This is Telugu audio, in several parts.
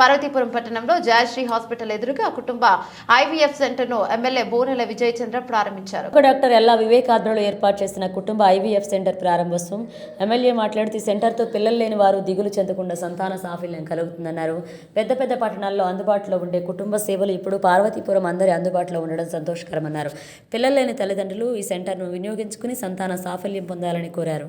పార్వతీపురం పట్టణంలో జయశ్రీ హాస్పిటల్ ఎదురుగా కుటుంబ ఐవీఎఫ్ సెంటర్ను ఎమ్మెల్యే బోనెల విజయ్ చంద్ర ప్రారంభించారు. ఒక డాక్టర్ ఎల్లా వివేకాధ్రలో ఏర్పాటు చేసిన కుటుంబ ఐవీఎఫ్ సెంటర్ ప్రారంభోత్సవం. ఎమ్మెల్యే మాట్లాడుతూ ఈ సెంటర్తో పిల్లలు లేని వారు దిగులు చెందకుండా సంతాన సాఫల్యం కలుగుతుందన్నారు. పెద్ద పెద్ద పట్టణాల్లో అందుబాటులో ఉండే కుటుంబ సేవలు ఇప్పుడు పార్వతీపురం అందరి అందుబాటులో ఉండడం సంతోషకరమన్నారు. పిల్లలు లేని తల్లిదండ్రులు ఈ సెంటర్ను వినియోగించుకుని సంతాన సాఫల్యం పొందాలని కోరారు.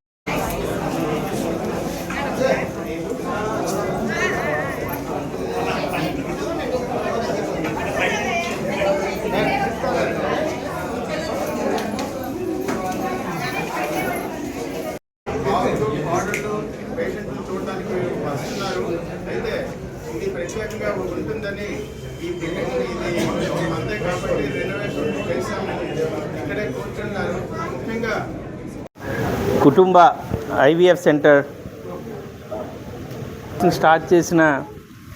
ప్రత్యేకంగా ఉంటుందని ఈ బిల్డింగ్ ఇది అంతే కాబట్టి రెనోవేషన్ చేశాము. ఇక్కడే కూర్చున్నారు. ముఖ్యంగా కుటుంబ ఐవీఎఫ్ సెంటర్ స్టార్ట్ చేసిన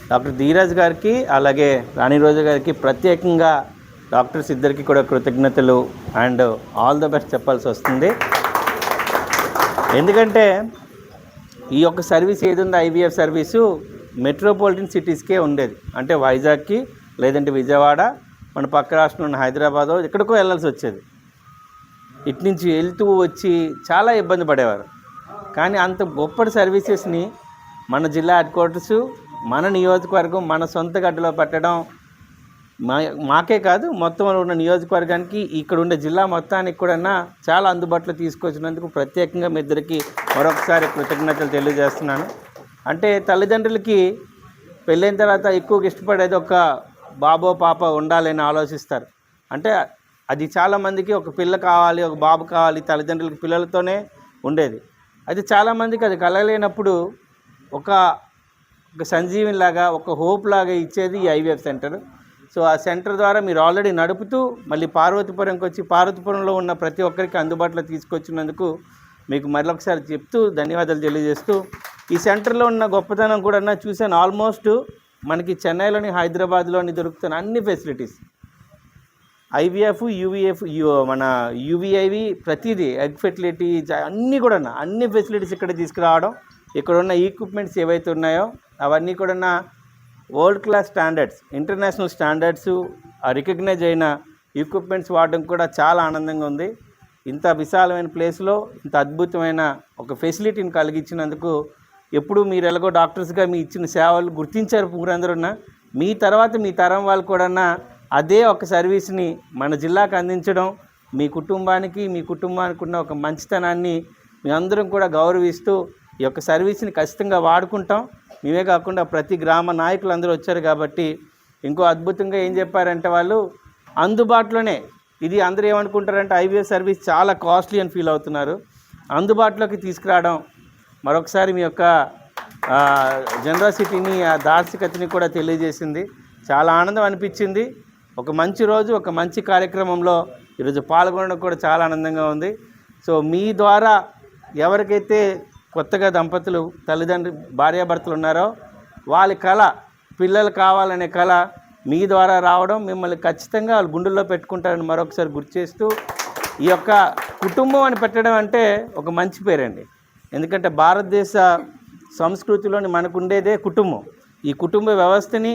డాక్టర్ ధీరాజ్ గారికి అలాగే రాణి రోజు గారికి ప్రత్యేకంగా డాక్టర్స్ ఇద్దరికి కూడా కృతజ్ఞతలు అండ్ ఆల్ ద బెస్ట్ చెప్పాల్సి వస్తుంది. ఎందుకంటే ఈ యొక్క సర్వీస్ ఏది ఉందో ఐవీఎఫ్ సర్వీసు మెట్రోపాలిటన్ సిటీస్కే ఉండేది. అంటే వైజాగ్కి లేదంటే విజయవాడ మన పక్క రాష్ట్రంలో ఉన్న హైదరాబాద్ ఎక్కడికో వెళ్ళాల్సి వచ్చేది. ఇటు నుంచి వెళ్తూ వచ్చి చాలా ఇబ్బంది పడేవారు. కానీ అంత గొప్పటి సర్వీసెస్ని మన జిల్లా హెడ్ క్వార్టర్స్ మన నియోజకవర్గం మన సొంత గడ్డలో పెట్టడం మా మాకే కాదు మొత్తం ఉన్న నియోజకవర్గానికి ఇక్కడ ఉండే జిల్లా మొత్తానికి కూడా చాలా అందుబాటులో తీసుకొచ్చినందుకు ప్రత్యేకంగా మీ ఇద్దరికి మరొకసారి కృతజ్ఞతలు తెలియజేస్తున్నాను. అంటే తల్లిదండ్రులకి పెళ్ళైన తర్వాత ఎక్కువగా ఇష్టపడేది ఒక బాబో పాప ఉండాలని ఆలోచిస్తారు. అంటే అది చాలామందికి ఒక పిల్ల కావాలి ఒక బాబు కావాలి తల్లిదండ్రులకి పిల్లలతోనే ఉండేది. అయితే చాలామందికి అది కలగలేనప్పుడు ఒక ఒక సంజీవిని లాగా ఒక హోప్ లాగా ఇచ్చేది ఈ ఐవీఎఫ్ సెంటర్. సో ఆ సెంటర్ ద్వారా మీరు ఆల్రెడీ నడుపుతూ మళ్ళీ పార్వతీపురంకి వచ్చి పార్వతీపురంలో ఉన్న ప్రతి ఒక్కరికి అందుబాటులో తీసుకొచ్చినందుకు మీకు మరొకసారి చెప్తూ ధన్యవాదాలు తెలియజేస్తూ ఈ సెంటర్లో ఉన్న గొప్పతనం కూడా చూశాను. ఆల్మోస్ట్ మనకి చెన్నైలోని హైదరాబాద్లోని దొరుకుతున్న అన్ని ఫెసిలిటీస్. ఐవీఎఫ్ యూవీఎఫ్ మన యూవీఐవి ప్రతిదీ ఎగ్ ఫెసిలిటీ అన్నీ కూడా అన్ని ఫెసిలిటీస్ ఇక్కడ తీసుకురావడం. ఇక్కడ ఉన్న ఈక్విప్మెంట్స్ ఏవైతే ఉన్నాయో అవన్నీ కూడా world class standards international standards recognise అయిన ఈక్విప్మెంట్స్ వాడడం కూడా చాలా ఆనందంగా ఉంది. ఇంత విశాలమైన ప్లేస్లో ఇంత అద్భుతమైన ఒక ఫెసిలిటీని కలిగించినందుకు ఎప్పుడు మీరు ఎలాగో డాక్టర్స్గా మీ ఇచ్చిన సేవలు గుర్తించారు ఊరందరున్న మీ తర్వాత మీ తరం వాళ్ళు కూడా అదే ఒక సర్వీస్ని మన జిల్లాకు అందించడం మీ కుటుంబానికి మీ కుటుంబానికి ఉన్న ఒక మంచితనాన్ని మీ అందరం కూడా గౌరవిస్తూ ఈ యొక్క సర్వీస్ని ఖచ్చితంగా వాడుకుంటాం. మేమే కాకుండా ప్రతి గ్రామ నాయకులు అందరూ వచ్చారు కాబట్టి ఇంకో అద్భుతంగా ఏం చెప్పారంటే వాళ్ళు అందుబాటులోనే ఇది అందరూ ఏమనుకుంటారంటే ఐవీఎస్ సర్వీస్ చాలా కాస్ట్లీ అని ఫీల్ అవుతున్నారు. అందుబాటులోకి తీసుకురావడం మరొకసారి మీ యొక్క జనరాసిటీని ఆ దార్శికతని కూడా తెలియజేసింది. చాలా ఆనందం అనిపించింది. ఒక మంచి రోజు ఒక మంచి కార్యక్రమంలో ఈరోజు పాల్గొనడం కూడా చాలా ఆనందంగా ఉంది. సో మీ ద్వారా ఎవరికైతే కొత్తగా దంపతులు తల్లిదండ్రులు భార్యాభర్తలు ఉన్నారో వాళ్ళ కళ పిల్లలు కావాలనే కళ మీ ద్వారా రావడం మిమ్మల్ని ఖచ్చితంగా వాళ్ళు గుండెల్లో పెట్టుకుంటారని మరొకసారి గుర్తు చేస్తూ ఈ యొక్క కుటుంబం అని పెట్టడం అంటే ఒక మంచి పేరండి. ఎందుకంటే భారతదేశ సంస్కృతిలోని మనకు ఉండేదే కుటుంబం. ఈ కుటుంబ వ్యవస్థని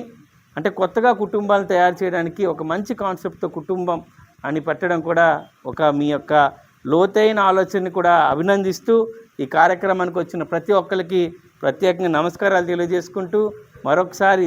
అంటే కొత్తగా కుటుంబాలను తయారు చేయడానికి ఒక మంచి కాన్సెప్ట్తో కుటుంబం అని పెట్టడం కూడా ఒక మీ యొక్క లోతైన ఆలోచనని కూడా అభినందిస్తూ ఈ కార్యక్రమానికి వచ్చిన ప్రతి ఒక్కరికి ప్రత్యేకంగా నమస్కారాలు తెలియజేసుకుంటూ మరొకసారి